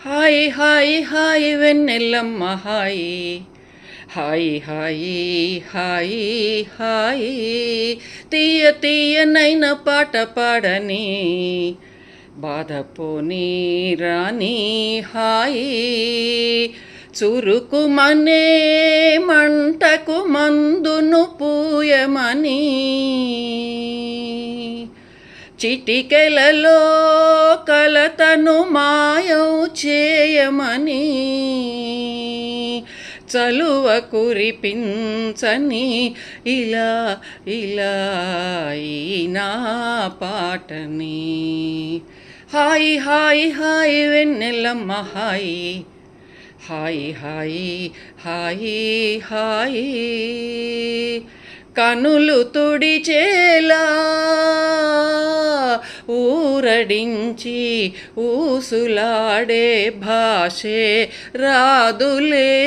Hi hi hi వెన్నెల్లమ్మ hi. Hi hi hi hi. తీయ తీయనైన పాట పాడని. బాధపోని రాణి హాయ్. చురుకుమనే మంటకు మందును పూయమని. చిటికెలలో కలతను మాయం చేయమని చలువ కురిపించని ఇలా ఇలా నా పాటని. హాయ్ హాయ్ హాయ్ వెన్నెలమ్మ hi. Hi hi hi hi. కనులు తుడిచేలా ఊరడించి ఊసులాడే భాషే రాదులే.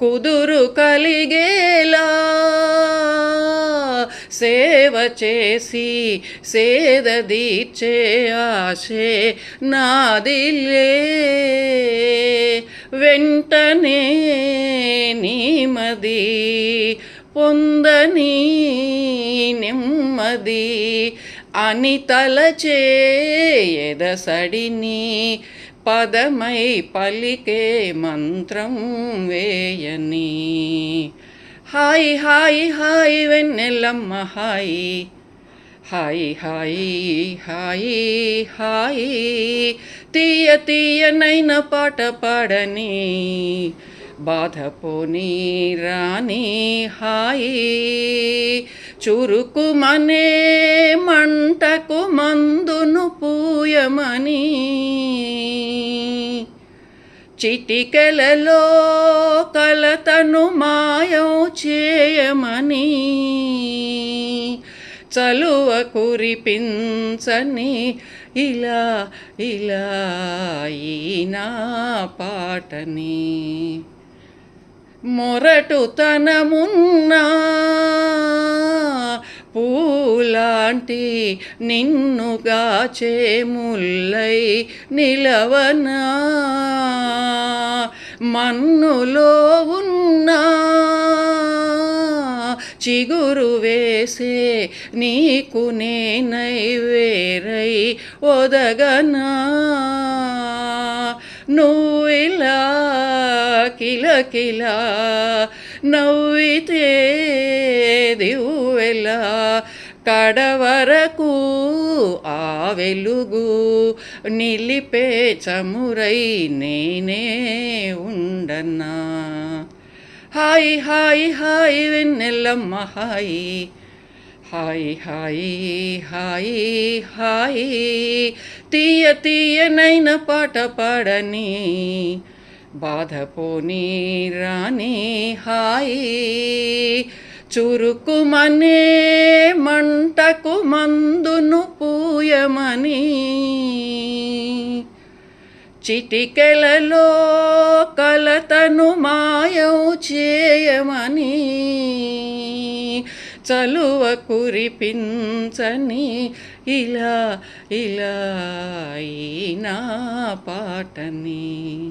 కుదురు కలిగేలా సేవ చేసి సేద దీచే ఆశే నాదిలే. వెంటనే నీమది పొందని నెమ్మది అని తలచే ఎదసడిని పదమై పలికే మంత్రం వేయని. హాయ్ హాయ్ హాయ్ వెన్నెలమ్మ hi. Hi hi hi hi. తీయ తీయనైన పాట పాడని. బాధపోని రాణి హాయ్. చురుకుమనే మంటకు మందును పూయమని. చిటికెలలో కలతను మాయం చేయమని. చలువ కురిపించని. ఇలా ఇలా ఈ నా పాటని. మొరటుతనమున్నా పూలాంటి నిన్నుగా ముల్లై నిలవనా మన్నులో ఉన్నా చిగురు వేసే నీకు నేనై వేరై ఒదగనా. నువ్విలా కిలకిలా నవ్వితే దివ్వెల కడవరకు ఆ వెలుగు నిలిపే చమురై నేనే ఉండన్నా. Hi hi hi వెన్నెల్లమ్మ hi. Hi hi hi hi. తీయ తీయనైన పాట పాడని. బాధపోని రాణి హాయ్. చురుకుమనే మంటకు మందును పూయమని. చిటికెలలో కలతను మాయం చేయమని. చలువ కురిపించని. ఇలా ఇలా ఈ నా పాటని.